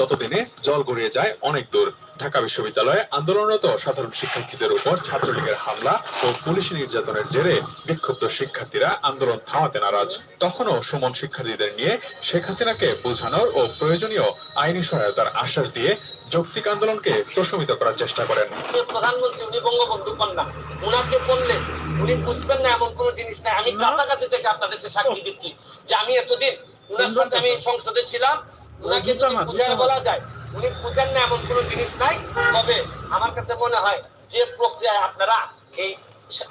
ততদিনে জল গড়িয়ে যায় অনেক দূর। ঢাকা বিশ্ববিদ্যালয়ে আন্দোলনরত সাধারণ শিক্ষার্থীদের উপর ছাত্রলীগের হামলা ও পুলিশ নির্যাতনের জেরে বিক্ষুব্ধ শিক্ষার্থীরা আন্দোলন থামাতে নারাজ। তখনও সুমন শিক্ষার্থীদের নিয়ে শেখ হাসিনাকে বোঝানোর ও প্রয়োজনীয় আইনি সহায়তার আশ্বাস দিয়ে যৌক্তিক আন্দোলনকে প্রশমিত করার চেষ্টা করেন। প্রধানমন্ত্রী উনি বঙ্গবন্ধু কন্যা উনাকে বললে উনি বুঝবেন না এমন কোনো জিনিস নাই। আমি কাছাকাছি থেকে আপনাদেরকে সাক্ষী দিচ্ছি যে আমি এতদিন উনার সাথে আমি সংসদে ছিলাম উনাকে যদি বুঝায় বলা যায় উনি বুঝেন না এমন কোনো জিনিস নাই তবে আমার কাছে মনে হয় যে প্রক্রিয়ায় আপনারা এই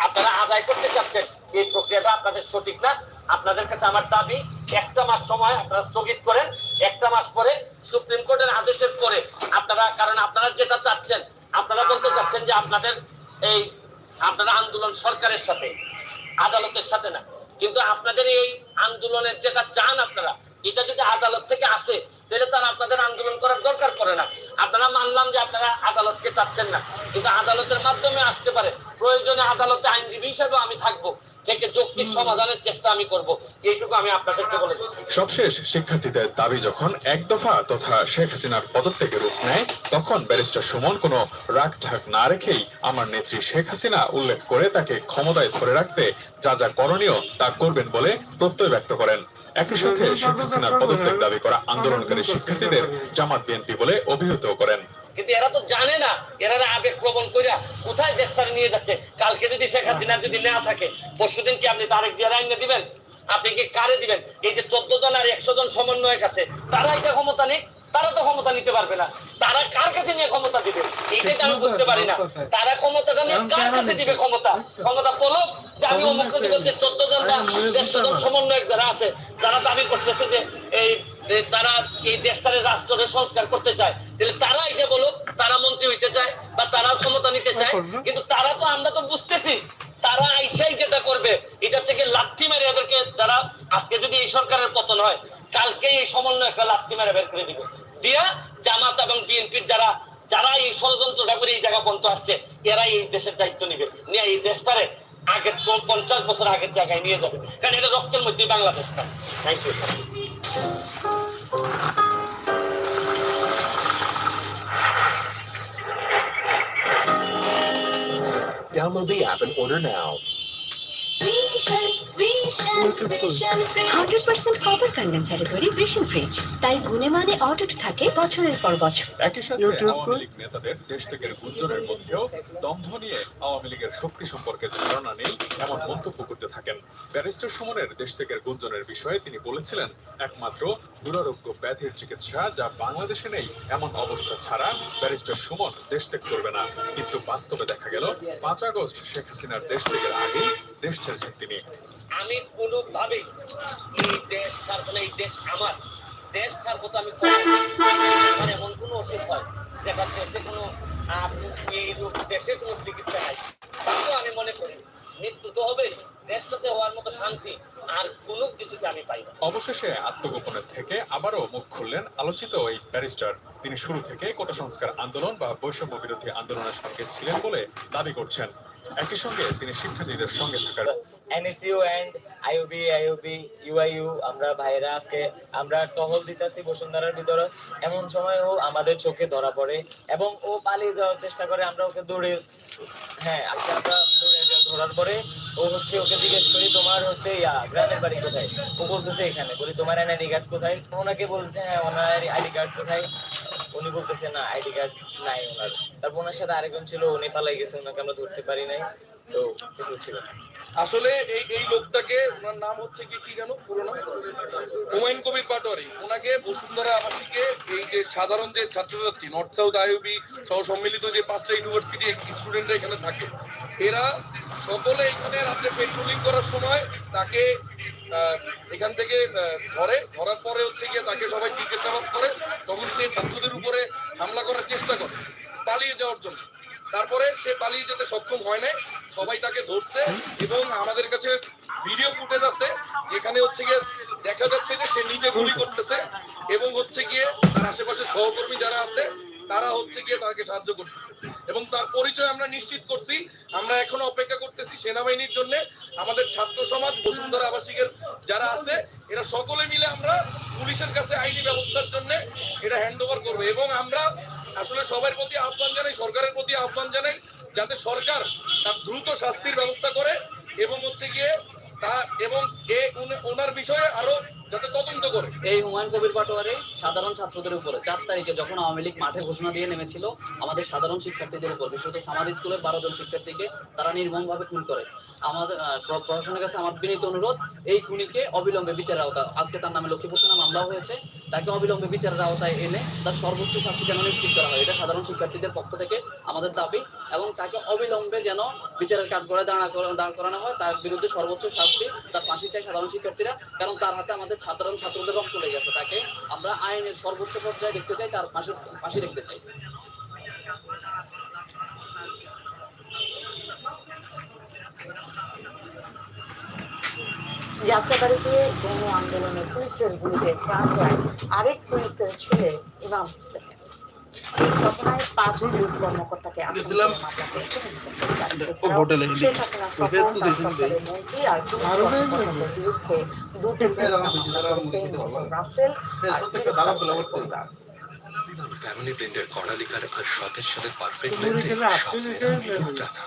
আপনারা আদায় করতে চাচ্ছেন এই প্রক্রিয়াটা আপনাদের সঠিক না। আপনাদের কাছে আমার দাবি একটা মাস সময় আপনারা স্থগিত করেন একটা মাস পরে সুপ্রিম কোর্টের আদেশের পরে আপনারা কারণ আপনারা যেটা চাচ্ছেন আপনারা বলতে চাচ্ছেন যে আপনাদের এই আপনারা আন্দোলন সরকারের সাথে আদালতের সাথে না। কিন্তু আপনাদের এই আন্দোলনের যেটা চান আপনারা এটা যদি আদালত থেকে আসে, তাহলে তার আপনাদের আন্দোলন করার দরকার পড়ে না। আপনারা মানলাম যে আপনারা আদালতকে চাচ্ছেন না। কিন্তু আদালতের মাধ্যমে আসতে পারে। প্রয়োজনে আদালতে আইনজীবী হিসেবে আমি থাকব। থেকে যৌক্তিক সমাধানের চেষ্টা আমি করব। এইটুকু আমি আপনাদেরকে বলে সবশেষ শিক্ষার্থীদের দাবি যখন এক দফা তথা শেখ হাসিনার পদত্যাগের রূপ নেয়, তখন ব্যারিস্টার সুমন কোনো রাগ ঢাক না রেখেই আমার নেত্রী শেখ হাসিনা উল্লেখ করে তাকে ক্ষমতায় ধরে রাখতে যা যা করণীয় তা করবেন বলে প্রত্যয় ব্যক্ত করেন। একই সাথে শেখ হাসিনার পদত্যাগ দাবি করা আন্দোলনকারী শিক্ষার্থীদের জামাত বিএনপি বলে অভিহিত করেন। কিন্তু এরা তো জানে না, এরা আবেগ প্রবণ করিয়া কোথায় দেশটা নিয়ে যাচ্ছে? কালকে যদি শেখ হাসিনা যদি না থাকে, পরশুদিন কি আপনি তারেক জিয়ার আইনে দিবেন? আপনি কি কারে দিবেন? এই যে চোদ্দ জন আর একশো জন সমন্বয়ক আছে, তারাই এসে ক্ষমতা নেই তারা তো ক্ষমতা নিতে পারবে না। তারা কার কাছে নিয়ে ক্ষমতা দিবে? এইটাই আমি বুঝতে পারি না। তারা ক্ষমতাটা নিয়ে কার কাছে দিবে ক্ষমতা? ক্ষমতা বলো যে আমি অমুক যে চোদ্দ জন বা দেড়শো জন সমন্বয়ক যারা আছে যারা দাবি করতেছে যে এই তারা এই দেশটারে রাষ্ট্রের সংস্কার করতে চায় তাহলে তারা এসে বলুক তারা মন্ত্রী হইতে চায় বা তারা ক্ষমতা নিতে চায়। কিন্তু তারা তো আমরা তো বুঝতেছি তারা আইসাই যেটা করবে এটা থেকে লাথি মেরে এদেরকে যারা আজকে যদি এই সরকারের পতন হয় কালকে এই সমন্বয় একটা লাথি মেরে বের করে দিবে। দিয়া জামাত এবং বিএনপির যারা যারা এই ষড়যন্ত্রটা করে এই জায়গা পর্যন্ত আসছে এরাই এই দেশের দায়িত্ব নিবে। নিয়ে এই দেশটারে আগের চল- পঞ্চাশ বছর আগের জায়গায় নিয়ে যাবে। কারণ এটা রক্তের মধ্যে বাংলাদেশটা thank you Download the app and order now. Hundred percent copper কন্ডেন্সারে তৈরি ভিশন ফ্রিজ তাই গুণে মানে অটুট থাকে বছরের পর বছর। একই সাথে আওয়ামী লীগ নেতাদের দেশ থেকে গুঞ্জনের মধ্যেও দম্ভ নিয়ে আওয়ামী লীগের শক্তি সম্পর্কে ধারণা নেই এমন মন্তব্য করতে থাকেন। ব্যারিস্টার সুমনের দেশ থেকে গুঞ্জনের বিষয়ে তিনি বলেছিলেন একমাত্র দুরারোগ্য ব্যাধির চিকিৎসা যা বাংলাদেশে নেই এমন অবস্থা ছাড়া ব্যারিস্টার সুমন দেশ ত্যাগ করবে না। কিন্তু বাস্তবে দেখা গেল পাঁচ আগস্ট শেখ হাসিনার দেশ ত্যাগের আগেই দেশ ছেড়েছেন তিনি আমি কোনো ভাবে এই দেশ ছাড়বো না, এই দেশ আমার। দেশ ছাড়বো তো আমি আমার এমন কোনো ওষুধ হয় যেটা দেশে কোনো এই রোগ, দেশে কোনো চিকিৎসা নাই। তাও আমি মনে করি, মৃত্যু তো হবে দেশটাতে হওয়ার মতো শান্তি আর কোনো কিছুতে আমি পাই না। অবশেষে আত্মগোপনের থেকে আবারও মুখ খুললেন আলোচিত ওই ব্যারিস্টার। তিনি শুরু থেকে কোটা সংস্কার আন্দোলন বা বৈষম্য বিরোধী আন্দোলনের সঙ্গে ছিলেন বলে দাবি করছেন। একই সঙ্গে তিনি শিক্ষার্থীদের সঙ্গে থাকার NSU and IUB IUB UIU আমরা ভাইরা আজকে আমরা টহল দিতেছি বসুন্ধরার ভিতরে। এমন সময়ও আমাদের চোখে ধরা পড়ে এবং ও পালিয়ে যাওয়ার চেষ্টা করে, আমরা ওকে দৌড়ে হ্যাঁ আজকে আমরা দৌড়ে ধরার পরে ও হচ্ছে ওকে জিজ্ঞেস করি, তোমার হচ্ছে ইয়া, গ্রামের বাড়ি কোথায়? ও বলতেছে এখানে। বলি, তোমার আইডি কার্ড কোথায়? ওনাকে বলছে হ্যাঁ ওনার আইডি কার্ড কোথায়? উনি বলতেছে, না আইডি কার্ড নাই ওনার। তারপর ওনার সাথে আরেকজন ছিল, উনি পালাই গেছে, ওনাকে আমরা ধরতে পারি নাই আসলে এই এই লোকটাকে ওনার নাম হচ্ছে কি কি পুরো নাম? হুমায়ুন কবির পাটোয়ারি। ওনাকে বসুন্ধরা আবাসিকে এই যে সাধারণ যে ছাত্রছাত্রী নর্থ সাউথ আইউবি সহ সম্মিলিত যে পাঁচটা ইউনিভার্সিটি স্টুডেন্টরা এখানে থাকে, এরা সকলে এখানে রাত্রে পেট্রোলিং করার সময় তাকে এখান থেকে ধরে। ধরার পরে হচ্ছে গিয়ে তাকে সবাই জিজ্ঞাসাবাদ করে, তখন সে ছাত্রদের উপরে হামলা করার চেষ্টা করে, পালিয়ে যাওয়ার জন্য। তারপরে সে পালিয়ে যেতে সক্ষম হয় নাই। সবাই তাকে ধরছে এবং আমাদের কাছে ভিডিও ফুটেজ আছে, যেখানে হচ্ছে গিয়ে দেখা যাচ্ছে যে সে নিজে গুলি করতেছে এবং হচ্ছে গিয়ে তার আশেপাশে সহকর্মী যারা আছে, তারা হচ্ছে গিয়ে তাকে সাহায্য করতেছে। এবং তার পরিচয় আমরা নিশ্চিত করছি, আমরা এখনও অপেক্ষা করতেছি সেনাবাহিনীর জন্য। আমাদের ছাত্র সমাজ, বসুন্ধরা আবাসিকের যারা আছে, এরা সকলে মিলে আমরা পুলিশের কাছে আইনি ব্যবস্থার জন্য এটা হ্যান্ড ওভার করব। এবং আমরা আসলে সবার প্রতি আহ্বান জানাই, সরকারের প্রতি আহ্বান জানাই, যাতে সরকার তার দ্রুত শাস্তির ব্যবস্থা করে এবং হচ্ছে গিয়ে তা এবং এ ওনার বিষয়ে আরও তদন্ত করে। এই হুমায়ুন কবির পাটোয়ারি সাধারণ ছাত্রদের উপরে, চার তারিখে যখন আওয়ামী লীগ মাঠে ঘোষণা দিয়ে নেমেছিল, আমাদের সাধারণ শিক্ষার্থীদের উপর, বিশেষত সামাদ স্কুলের বারো জন শিক্ষার্থীকে তারা নির্মমভাবে খুন করে। আমাদের সব প্রশাসনের কাছে আমার বিনীত অনুরোধ, এই খুনিকে অবিলম্বে বিচারের আওতা আজকে তার নামে লক্ষ্মীপুর থানা মামলাও হয়েছে, তাকে অবিলম্বে বিচারের আওতায় এনে তার সর্বোচ্চ শাস্তি যেন নিশ্চিত করা হয়? এটা সাধারণ শিক্ষার্থীদের পক্ষ থেকে আমাদের দাবি, এবং তাকে অবিলম্বে যেন বিচারের করে দাঁড়া দাঁড় করানো হয়, তার বিরুদ্ধে সর্বোচ্চ শাস্তি তার ফাঁসি চাই সাধারণ শিক্ষার্থীরা, কারণ তার হাতে আমাদের সাধারণ ছাত্রদের রক্ত লেগে গেছে, তাকে আমরা আইনের সর্বোচ্চ পর্যায়ে দেখতে চাই, তার ফাঁসি ফাঁসি দেখতে চাই। যাত্রাবাড়িতে গণ আন্দোলনে পুলিশের গুলিতে প্রাণ যায় আরেক পুলিশের ছেলে ইমাম হোসেন। কর্মকর্তাকে সরকারের মন্ত্রী আর। ফ্যামিলি ব্লেন্ডের সতেজ সাথে পারফেক্ট ব্লেন্ডে সব আসলে মেলা যে- মিলিয়ে টানা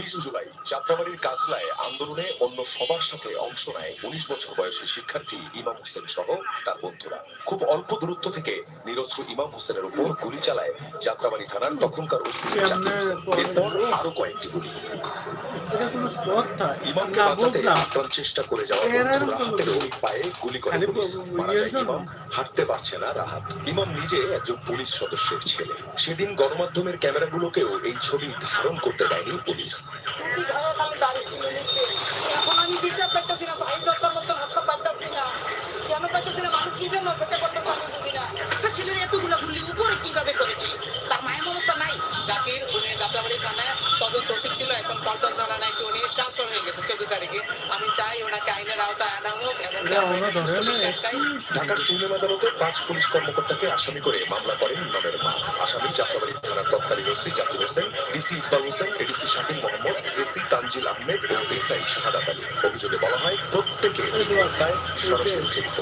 বিশ জুলাই যাত্রাবাড়ির কাজলায় আন্দোলনে অন্য সবার সাথে অংশ নেয় উনিশ বছর বয়সী শিক্ষার্থী ইমাম হোসেন সহ তার বন্ধুরা। খুব অল্প দূরত্ব থেকে নিরস্ত্র ইমাম হোসেনের উপর গুলি চালায় যাত্রাবাড়ি থানার তখনকার ওসি এরপর আরও কয়েকটি গুলি। ইমামকে বাঁচাতে আপ্রাণ চেষ্টা করে যাওয়া এর আর বন্ধু কোনো রাহাতেরও গুলি। পায়ে গুলি করে পুলিশ। মারা যায় ইমাম হাঁটতে পারছে না রাহাত। ইমাম নিজে একজন পুলিশ সদস্যের ছেলে। সেদিন গণমাধ্যমের ক্যামেরাগুলোকেও এই ছবি ধারণ করতে দেয়নি পুলিশ। দুটি খালি দাঁড়িয়ে ছিল নিচে এখন আমি বিচার পাইতেছি না, আইন দরকার মতো হত্যা পাইতেছি না। কেন পাইতেছি না? মানুষ কি জন্য অপেক্ষা করতে পারি বুঝি না। একটা ছেলের এতগুলো গুলি উপরে কীভাবে করেছিল তার মায়ের মমতা নাই জাকির উনি যাত্রাবাড়ি থানায় তদন্ত ছিল এখন পল্টন থানা নাকি উনি ট্রান্সফার হয়ে গেছে চোদ্দ তারিখে। আমি চাই ওনাকে আইনের আওতায় আনা হোক এবং ঢাকার সিনেমা আদালতে পাঁচ পুলিশ কর্মকর্তাকে আসামি করে মামলা করেন ইমামের মা। আসামি যাত্রাবাড়ি থানার তৎকালীন OC Zakir Hossain DC Iqbal Hossain ADC Shakil Mohammad AC Tanjil Ahmed ও এসআই শাহাদাত আলী। অভিযোগে বলা হয় প্রত্যেকে এই সরাসরি যুক্ত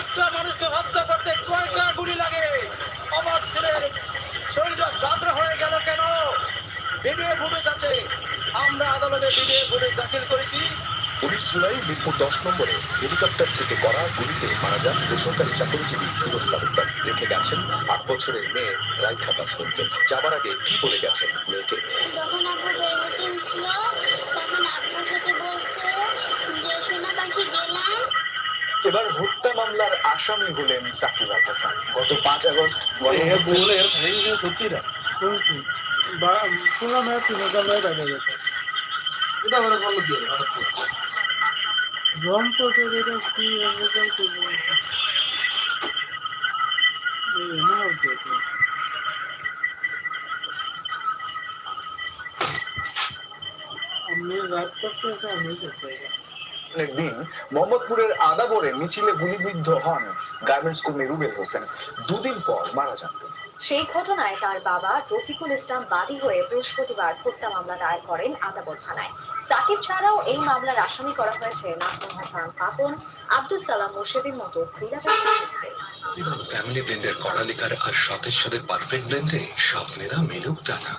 একটা মানুষকে হত্যা করতে কয়টা গুলি লাগে? আমার ছেলের শরীরটা যাত্রা হয়ে গেল কেন? ভিডিও ফুটেজ আছে আমরা আদালতে ভিডিও ফুটেজ দাখিল করেছি। উনিশ জুলাই মিরপুর দশ নম্বরে হেলিকপ্টার থেকে করা গুলিতে মারা যান বেসরকারি চাকরিজীবী ফিরোজ তালুকদার। রেখে গেছেন আট বছরের মেয়ে রাইখা তাসলিমকে যাবার আগে কি বলে গেছেন মেয়েকে? যখন আব্বু ছিল তখন আব্বুর সাথে বলছে যে সোনা পাখি এবার হত্যা মামলার আসামি হলেন সাকিব আল হাসান। গত পাঁচ আগস্ট শুনলাম তিন হাজার নয় বাইরে গেছে। এটা ওরা বলল কি রংপুরের এটা কি রেজাল্ট করব এমন আর আমি রাত করতে আমি করতে দিন মোহাম্মদপুরের আদাবরে মিছিলে গুলিবিদ্ধ হন গার্মেন্টস কর্মী রুবেল হোসেন। দুদিন পর মারা যান তিনি। সেই ঘটনায় তার বাবা রফিকুল ইসলাম বাদী হয়ে বৃহস্পতিবার হত্যা মামলা দায়ের করেন আদাবর থানায়। সাকিব ছাড়াও এই মামলার আসামি করা হয়েছে নাজমুল হাসান পাপন আব্দুল সালাম মোর্শেদের মতো ক্রীড়া ফ্যামিলি ব্লেন্ডের কড়া লিকার আর সতেজ সাথে পারফেক্ট ব্লেন্ডে সব মেলা মিলুক টানা।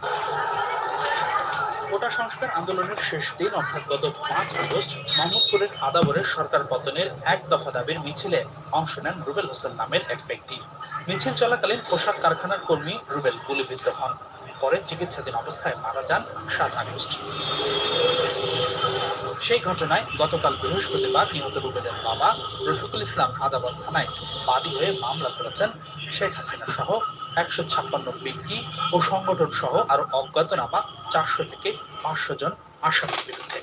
কোটা সংস্কার আন্দোলনের শেষ দিন, অর্থাৎ গত পাঁচ আগস্ট মোহাম্মদপুরের আদাবরের সরকার পতনের এক দফা দাবির মিছিলে অংশ নেন রুবেল হোসেন নামের এক ব্যক্তি। মিছিল চলাকালীন পোশাক কারখানার কর্মী রুবেল গুলিবিদ্ধ হন। পরে চিকিৎসাধীন অবস্থায় মারা যান সাত আগস্ট। সেই ঘটনায় গতকাল বৃহস্পতিবার নিহত রুবেলের বাবা রফিকুল ইসলাম আদাবর থানায় বাদী হয়ে মামলা করেছেন শেখ হাসিনা সহ একশো ছাপ্পান্ন ব্যক্তি ও সংগঠন সহ আরও অজ্ঞাতনামা চারশো থেকে পাঁচশো জন আসামির বিরুদ্ধে।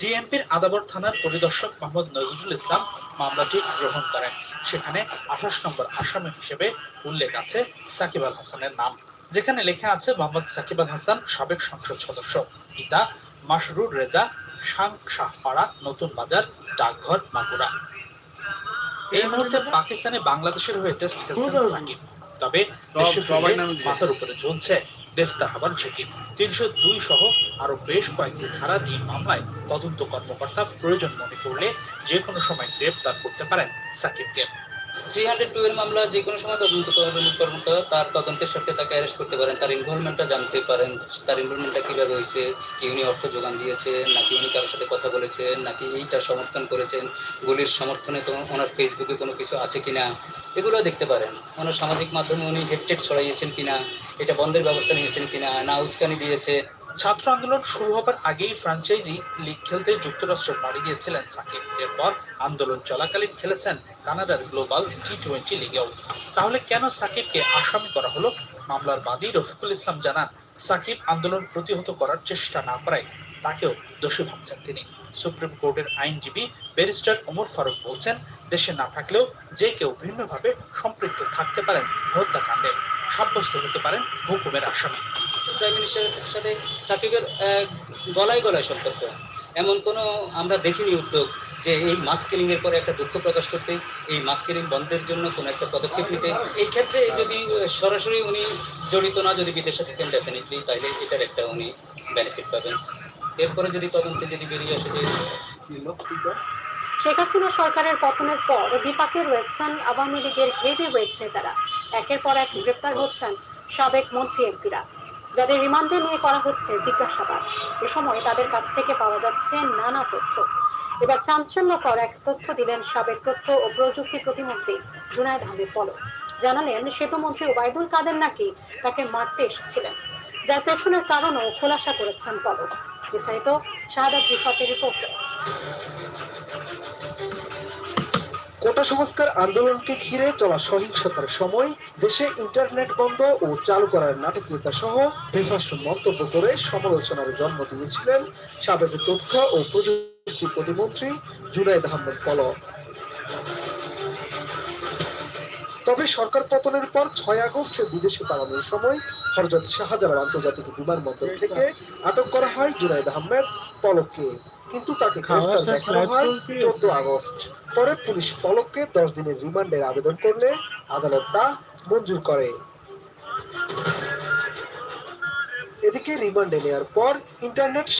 ডিএমপির আদাবর থানার পরিদর্শক মোহাম্মদ নজরুল ইসলাম মামলাটি গ্রহণ করেন। সেখানে আঠাশ নম্বর আসামি হিসেবে উল্লেখ আছে সাকিব আল হাসানের নাম, যেখানে লেখা আছে মোহাম্মদ সাকিব আল হাসান সাবেক সংসদ সদস্য, পিতা মাসরুর রেজা, শাং শাহপাড়া, নতুন বাজার, ডাকঘর, মাগুরা। এই মুহূর্তে পাকিস্তানে বাংলাদেশের হয়ে টেস্ট খেলছেন সাকিব। তবে সবাই মাথার উপরে ঝুলছে গ্রেফতার হবার ঝুঁকি। তিনশো দুই সহ আরও বেশ কয়েকটি ধারা নিয়ে মামলায় তদন্ত কর্মকর্তা প্রয়োজন মনে করলে যে কোনো সময় গ্রেফতার করতে পারেন সাকিবকে। থ্রি হান্ড্রেড টুয়েলভ মামলা যে কোনো সময় তদন্ত কর্ম- কর্মকর্তা তার তদন্তের স্বার্থে তাকে অ্যারেস্ট করতে পারেন। তার ইনভলভমেন্টটা জানতে পারেন। তার ইনভলভমেন্টটা কীভাবে হয়েছে? কি উনি অর্থ যোগান দিয়েছেন? নাকি উনি কারোর সাথে কথা বলেছেন? নাকি এইটা সমর্থন করেছেন? গুলির সমর্থনে তো ওনার ফেসবুকে কোনো কিছু আছে কিনা? এগুলো দেখতে পারেন। ওনার সামাজিক মাধ্যমে উনি হেডটেড ছড়াইয়েছেন কিনা? এটা বন্ধের ব্যবস্থা নিয়েছেন কিনা? না উস্কানি দিয়েছে ছাত্র আন্দোলন শুরু হবার আগেই ফ্র্যাঞ্চাইজি লিগ খেলতে যুক্তরাষ্ট্র পাড়ি দিয়েছিলেন সাকিব। এরপর আন্দোলন চলাকালীন খেলেছেন কানাডার গ্লোবাল টি টোয়েন্টি লিগেও। তাহলে কেন সাকিবকে আসামি করা হলো? মামলার বাদী রফিকুল ইসলাম জানান, সাকিব আন্দোলন প্রতিহত করার চেষ্টা না করায় তাকেও দোষী ভাবছেন তিনি। সুপ্রিম কোর্টের আইনজীবী ব্যারিস্টার ওমর ফারুক বলছেন, দেশে না থাকলেও যে কেউ ভিন্নভাবে সম্পৃক্ত থাকতে পারেন হত্যাকাণ্ডে, সাব্যস্ত হতে পারেন হুকুমের আসামি। প্রাইম মিনিস্টারের সাথে সাকিবের গলায় গলায় সম্পর্ক। এমন কোনো আমরা দেখিনি উদ্যোগ যে এই মাস কিলিং এর পরে একটা দুঃখ প্রকাশ করতে, এই মাস কিলিং বন্ধের জন্য কোনো একটা পদক্ষেপ নিতে। এই ক্ষেত্রে যদি সরাসরি উনি জড়িত না, যদি বিদেশে থাকেন ডেফিনেটলি তাইলে এটার একটা উনি বেনিফিট পাবেন। এরপরে যদি তদন্তে যদি বেরিয়ে আসে যে শেখ হাসিনা সরকারের পতনের পর বিপাকে রয়েছেন আওয়ামী লীগের হেভি ওয়েট নেতারা। একের পর এক গ্রেপ্তার হচ্ছেন সাবেক মন্ত্রী এমপিরা যাদের রিমান্ডে নিয়ে করা হচ্ছে জিজ্ঞাসাবাদ। এ সময় তাদের কাছ থেকে পাওয়া যাচ্ছে নানা তথ্য। এবার চাঞ্চল্যকর এক তথ্য দিলেন সাবেক তথ্য ও প্রযুক্তি প্রতিমন্ত্রী জুনায়দ আহমেদ পলক। জানালেন, সেতুমন্ত্রী ওবায়দুল কাদের নাকি তাকে মারতে এসেছিলেন, যার পেছনের কারণও খোলাসা করেছেন পলক। বিস্তারিত শাহাদাত রিফাতের রিপোর্টে। কোটা সংস্কার আন্দোলনকে ঘিরে চলা সহিংসতার সময় দেশে ইন্টারনেট বন্ধ ও চালু করার নাটকীয়তা সহ বেফাস মন্তব্য করে সমালোচনার জন্ম দিয়েছিলেন সাবেক তথ্য ও প্রযুক্তি প্রতিমন্ত্রী জুনাইদ আহমেদ পলক। তবে সরকার পতনের পর ছয় আগস্ট বিদেশে পালানোর সময় হরজত শাহজালাল আন্তর্জাতিক বিমানবন্দর থেকে আটক করা হয় জুনাইদ আহমেদ পলককে। কিন্তু তাকে গ্রেফতার দেখানো হয় চোদ্দ আগস্ট। পরে পুলিশ পলককে দশ দিনের রিমান্ডের আবেদন করলে আদালত তা মঞ্জুর করে। এদিকে রিমান্ডে নেওয়ার পর ইন্টারনেট